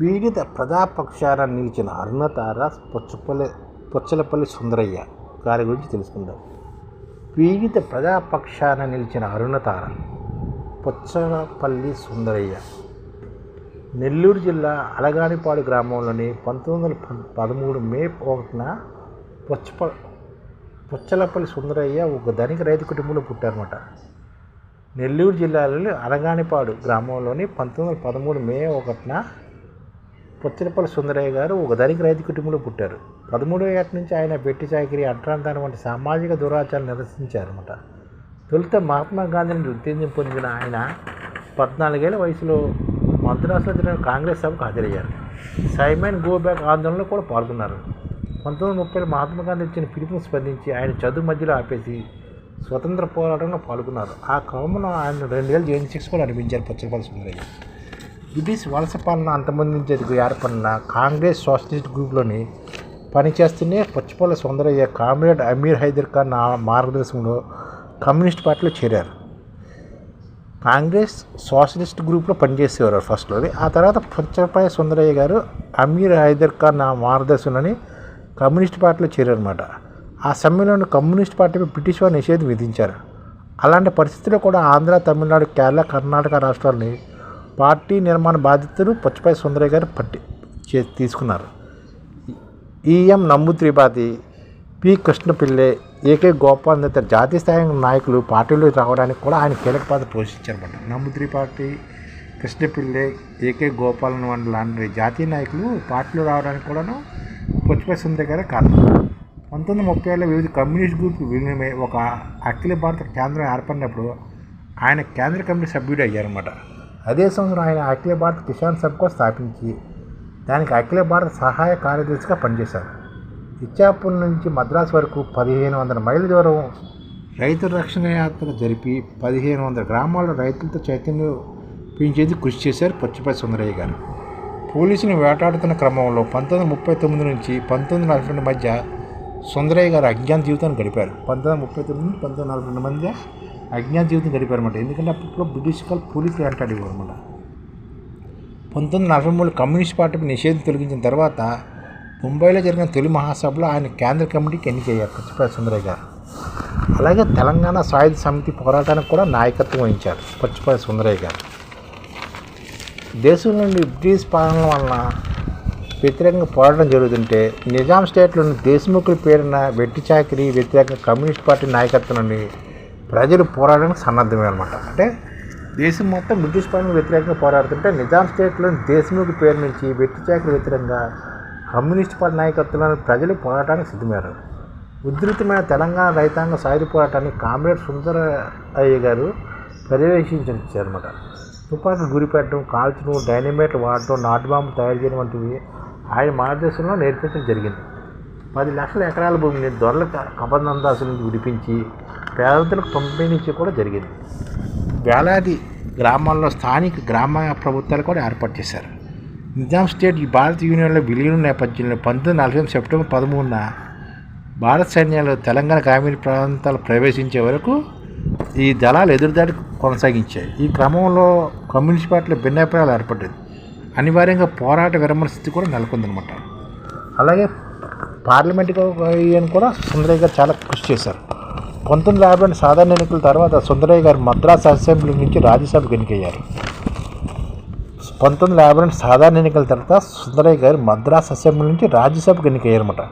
పీడిత ప్రజాపక్షాన నిలిచిన అరుణతార పొచ్చపల్లి పొచ్చలపల్లి సుందరయ్య గారి గురించి తెలుసుకుందాం. పీడిత ప్రజాపక్షాన నిలిచిన అరుణతార పొచ్చలపల్లి సుందరయ్య నెల్లూరు జిల్లా అలగానిపాడు గ్రామంలోని పంతొమ్మిది వందల పదమూడు మే ఒకటిన పొచ్చప పొచ్చలపల్లి సుందరయ్య ఒక ధనిక రైతు కుటుంబంలో పుట్టారన్నమాట. నెల్లూరు జిల్లాలోని అలగానిపాడు గ్రామంలోని పంతొమ్మిది వందల పదమూడు మే ఒకటిన పొచ్చలపల్లి సుందరయ్య గారు ఒక ధనిక రైతు కుటుంబంలో పుట్టారు. పదమూడవ ఏట నుంచి ఆయన పెట్టి చాకిరి అట్రాంతానం వంటి సామాజిక దురాచారాలు నిరసించారన్నమాట. తొలుత మహాత్మా గాంధీని ఉత్తేజం పొందిన ఆయన పద్నాలుగేళ్ళ వయసులో మద్రాసులో జరిగిన కాంగ్రెస్ సభకు హాజరయ్యారు. సైమన్ గో బ్యాక్ ఆందోళనలో కూడా పాల్గొన్నారు. పంతొమ్మిది వందల ముప్పైలో మహాత్మా గాంధీ ఇచ్చిన పిలుపును స్పందించి ఆయన చదువు మధ్యలో ఆపేసి స్వతంత్ర పోరాటంలో పాల్గొన్నారు. ఆ క్రమంలో ఆయన రెండేళ్ళు జైలు శిక్ష కూడా అనిపించారు పచ్చలపల్లి సుందరయ్య. బ్రిటిష్ వలస పాలన అంతమొందించేందుకు ఏర్పడిన కాంగ్రెస్ సోషలిస్ట్ గ్రూప్లోని పనిచేస్తూనే పుచ్చపల్ల సుందరయ్య కామ్రేడ్ అమీర్ హైదర్ ఖాన్ నా మార్గదర్శనంలో కమ్యూనిస్ట్ పార్టీలో చేరారు. కాంగ్రెస్ సోషలిస్ట్ గ్రూప్లో పనిచేసేవారు ఫస్ట్లో ఆ తర్వాత పచ్చపల్లి సుందరయ్య గారు అమీర్ హైదర్ ఖాన్ నా మార్గదర్శనని కమ్యూనిస్ట్ పార్టీలో చేరారన్నమాట. ఆ సమయంలో కమ్యూనిస్ట్ పార్టీపై బ్రిటిష్ వారు నిషేధం విధించారు. అలాంటి పరిస్థితుల్లో కూడా ఆంధ్ర తమిళనాడు కేరళ కర్ణాటక రాష్ట్రాలని పార్టీ నిర్మాణ బాధ్యతలు పచ్చిపల్లి సుందరయ్య గారు పట్టి చే తీసుకున్నారు. ఈఎం నమ్ము త్రిపాఠి పి. కృష్ణపిల్లె ఏకే గోపాల్ నేత జాతీయ స్థాయి నాయకులు పార్టీలో రావడానికి కూడా ఆయన కీలక పాత్ర పోషించారన్నమాట. నమ్ము త్రిపాఠి కృష్ణపిల్లె ఏకే గోపాలన్ వంటి లాంటి జాతీయ నాయకులు పార్టీలో రావడానికి కూడాను పొచ్చిపల్లి సుందరయ్య గారే కారణం. పంతొమ్మిది ముప్పై ఏళ్ళ వివిధ కమ్యూనిస్ట్ గ్రూప్ విలీనమై ఒక అఖిల భారత కేంద్రం ఏర్పడినప్పుడు ఆయన కేంద్ర కమిటీ సభ్యుడు అయ్యారన్నమాట. అదే సంవత్సరం ఆయన అఖిల భారత కిసాన్ సభకు స్థాపించి దానికి అఖిల భారత సహాయ కార్యదర్శిగా పనిచేశారు. ఇచ్చాపూర్ నుంచి మద్రాసు వరకు పదిహేను వందల మైళ్ళ దూరం రైతు రక్షణ యాత్ర జరిపి పదిహేను వందల గ్రామాల్లో రైతులతో చైతన్యం పెంచేందుకు కృషి చేశారు పచ్చిపల్లి సుందరయ్య గారు. పోలీసులు వేటాడుతున్న క్రమంలో పంతొమ్మిది ముప్పై తొమ్మిది నుంచి పంతొమ్మిది నలభై రెండు మధ్య సుందరయ్య గారు అజ్ఞాన జీవితాన్ని గడిపారు. పంతొమ్మిది ముప్పై తొమ్మిది నుంచి పంతొమ్మిది నలభై రెండు మధ్య అజ్ఞాత జీవితం గడిపారు అనమాట ఎందుకంటే అప్పట్లో బ్రిటిష్ కాల్ పోలీసులు వేటాడేవారు అనమాట పంతొమ్మిది నలభై మూడు కమ్యూనిస్ట్ పార్టీ నిషేధం తొలగించిన తర్వాత ముంబైలో జరిగిన తొలి మహాసభలో ఆయన కేంద్ర కమిటీకి ఎన్నికయ్యారు పచ్చిపల్లి సుందరయ్య గారు. అలాగే తెలంగాణ సాయుధ సమితి పోరాటానికి కూడా నాయకత్వం వహించారు పచ్చిపల్లి సుందరయ్య గారు. దేశం నుండి బ్రిటిష్ పాలన వలన వ్యతిరేకంగా పోరాటం జరుగుతుంటే నిజాం స్టేట్లోని దేశముఖుల పేరున వెట్టి చాకరి వ్యతిరేక కమ్యూనిస్ట్ పార్టీ నాయకత్వం నుండి ప్రజలు పోరాడడానికి సన్నద్ధమే అనమాట అంటే దేశం మొత్తం బ్రిటిష్ పైన వ్యతిరేకంగా పోరాడుతుంటే నిజాం స్టేట్లోని దేశముఖి పేరు నుంచి వెట్టి చాకిరి వ్యతిరేకంగా కమ్యూనిస్ట్ పార్టీ నాయకత్వంలోని ప్రజలు పోరాటానికి సిద్ధమయ్యారు. ఉధృతమైన తెలంగాణ రైతాంగ సాయుధ పోరాటాన్ని కామ్రేడ్ సుందర అయ్య గారు పర్యవేక్షించారనమాట తుపాకీ గురిపెట్టడం కాల్చడం డైనమేట్లు వాడటం నాటు బాంబు తయారు చేయడం వంటివి ఆయన మార్గదర్శనంలో నేర్పించడం జరిగింది. పది లక్షల ఎకరాల భూమిని దొరల కబందందాసుల నుంచి విడిపించి పేదలకు పంపిణీ కూడా జరిగింది. వేలాది గ్రామాల్లో స్థానిక గ్రామ ప్రభుత్వాలు కూడా ఏర్పాటు చేశారు. నిజాం స్టేట్ ఈ భారత యూనియన్లో విలీనం నేపథ్యంలో పంతొమ్మిది నలభై సెప్టెంబర్ పదమూడున భారత సైన్యాలు తెలంగాణ గ్రామీణ ప్రాంతాలు ప్రవేశించే వరకు ఈ దళాలు ఎదురుదాడి కొనసాగించాయి. ఈ క్రమంలో కమ్యూనిస్ట్ పార్టీలో భిన్నాభిప్రాయాలు ఏర్పడ్డది అనివార్యంగా పోరాట విరమణ స్థితి కూడా నెలకొందనమాట అలాగే పార్లమెంట్కి అని కూడా సుందరయ్య గారు చాలా కృషి చేశారు. పంతొమ్మిది యాభై సాధారణ ఎన్నికల తర్వాత సుందరయ్య గారు మద్రాస్ అసెంబ్లీ నుంచి రాజ్యసభకు ఎన్నికయ్యారు. పంతొమ్మిది వందల యాభై రెండు సాధారణ ఎన్నికల తర్వాత సుందరయ్య గారు మద్రాస్ అసెంబ్లీ నుంచి రాజ్యసభకు ఎన్నికయ్యారన్నమాట.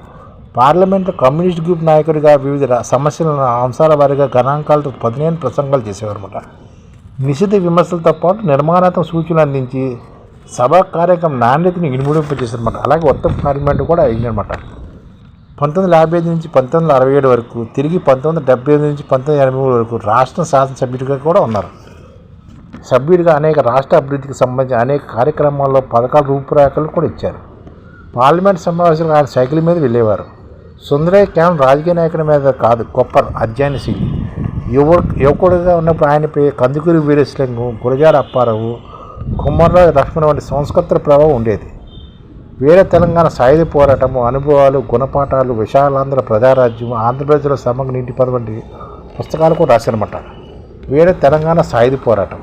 పార్లమెంట్లో కమ్యూనిస్ట్ గ్రూప్ నాయకుడిగా వివిధ సమస్యలను అంశాల వారిగా గణాంకాలతో పదిహేను ప్రసంగాలు చేసేవారన్నమాట. నిషిద్ధ విమర్శలతో పాటు నిర్మాణాత్మక సూచనలు అందించి సభా కార్యక్రమం నాణ్యతను ఇనుముడింపజేశారన్నమాట. అలాగే ఉత్తమ పార్లమెంట్ కూడా అయిందనమాట పంతొమ్మిది వందల యాభై ఐదు నుంచి పంతొమ్మిది వందల అరవై ఏడు వరకు తిరిగి పంతొమ్మిది వందల డెబ్బై ఐదు నుంచి పంతొమ్మిది ఎనభై మూడు వరకు రాష్ట్ర శాసనసభ్యుడిగా కూడా ఉన్నారు. సభ్యుడిగా అనేక రాష్ట్ర అభివృద్ధికి సంబంధించిన అనేక కార్యక్రమాల్లో పథకాల రూపురేఖలు కూడా ఇచ్చారు. పార్లమెంట్ సమావేశాలకు ఆయన సైకిల్ మీద వెళ్ళేవారు. సుందరయ్య కేవలం రాజకీయ నాయకుల మీద కాదు గొప్ప అధ్యయనశీలి యువ యువకుడిగా ఉన్నప్పుడు ఆయనపై కందుకూరి వీరేశలింగం గురజాడ అప్పారావు కుమ్మర్రాజు లక్ష్మణ వంటి సంస్కృత ప్రభావం ఉండేది. వీర తెలంగాణ సాయుధ పోరాటము అనుభవాలు గుణపాఠాలు విశాలాంధ్ర ప్రజారాజ్యం ఆంధ్రప్రదేశ్లో సమగ్ర నీటి పద వంటి పుస్తకాలు కూడా రాశారనమాట వీర తెలంగాణ సాయుధ పోరాటం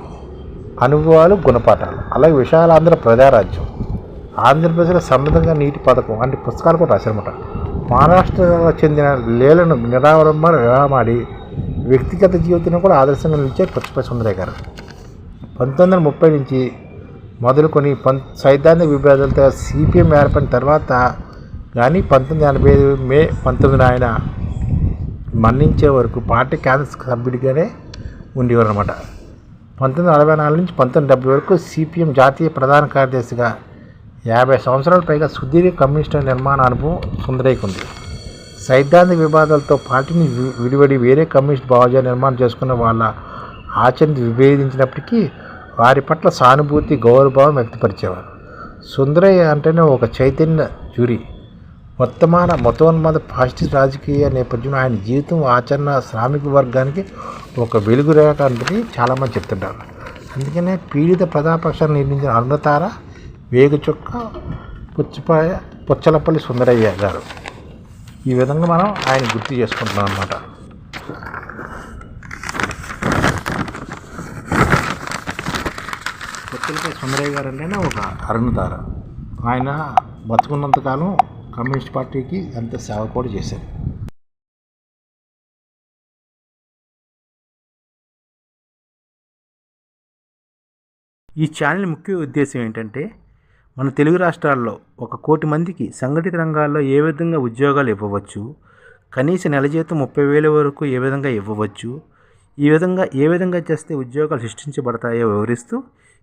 అనుభవాలు గుణపాఠాలు అలాగే విశాలాంధ్ర ప్రజారాజ్యం ఆంధ్రప్రదేశ్లో సమృద్ధంగా నీటి పథకం వంటి పుస్తకాలు కూడా రాశారనమాట మహారాష్ట్రకు చెందిన లీలను నిరాడంబర వివాహమాడి వ్యక్తిగత జీవితాన్ని కూడా ఆదర్శంగా నిలిచే పుచ్చపల్లి సుందరయ్య గారు. పంతొమ్మిది వందల ముప్పై నుంచి మొదలుకొని పం సైద్ధాంతిక విభేదాలతో సిపిఎం ఏర్పడిన తర్వాత కానీ పంతొమ్మిది ఎనభై ఐదు మే పంతొమ్మిదిన ఆయన మరణించే వరకు పార్టీ కేంద్ర సభ్యుడిగానే ఉండేవారు అనమాట పంతొమ్మిది నలభై నాలుగు నుంచి పంతొమ్మిది డెబ్బై వరకు సిపిఎం జాతీయ ప్రధాన కార్యదర్శిగా యాభై సంవత్సరాల పైగా సుదీర్ఘ కమ్యూనిస్టు నిర్మాణ అనుభవం సుందరయ్యకు ఉంది సైద్ధాంతిక వివాదాలతో పార్టీని విడివడి వేరే కమ్యూనిస్ట్ భావజాలు నిర్మాణం చేసుకున్న వాళ్ళ ఆచరణ విభేదించినప్పటికీ వారి పట్ల సానుభూతి గౌరవభావం వ్యక్తపరిచేవారు. సుందరయ్య అంటేనే ఒక చైతన్య జూరి వర్తమాన మతోన్మాద పాజిటివ్ రాజకీయ నేపథ్యంలో ఆయన జీవితం ఆచరణ శ్రామిక వర్గానికి ఒక వెలుగు రేఖ అంటే చాలామంది చెప్తుంటారు. అందుకనే పీడిత ప్రజాపక్షాన్ని నిర్మించిన అరుణతార వేగుచుక్క పుచ్చపాయ పుచ్చలపల్లి సుందరయ్య గారు. ఈ విధంగా మనం ఆయన గుర్తు చేసుకుంటున్నాం అన్నమాట. పుచ్చలపల్లి సుందరయ్య గారు అంటేనే ఒక అరుణతార ఆయన బతుకున్నంతకాలం కమ్యూనిస్ట్ పార్టీకి ఎంత సేవ కూడా చేశారు. ఈ ఛానల్ ముఖ్య ఉద్దేశం ఏంటంటే మన తెలుగు రాష్ట్రాల్లో ఒక కోటి మందికి సంఘటిత రంగాల్లో ఏ విధంగా ఉద్యోగాలు ఇవ్వవచ్చు కనీస నెల జీతం ముప్పై వేల వరకు ఏ విధంగా ఇవ్వవచ్చు ఈ విధంగా ఏ విధంగా చేస్తే ఉద్యోగాలు సృష్టించబడతాయో వివరిస్తూ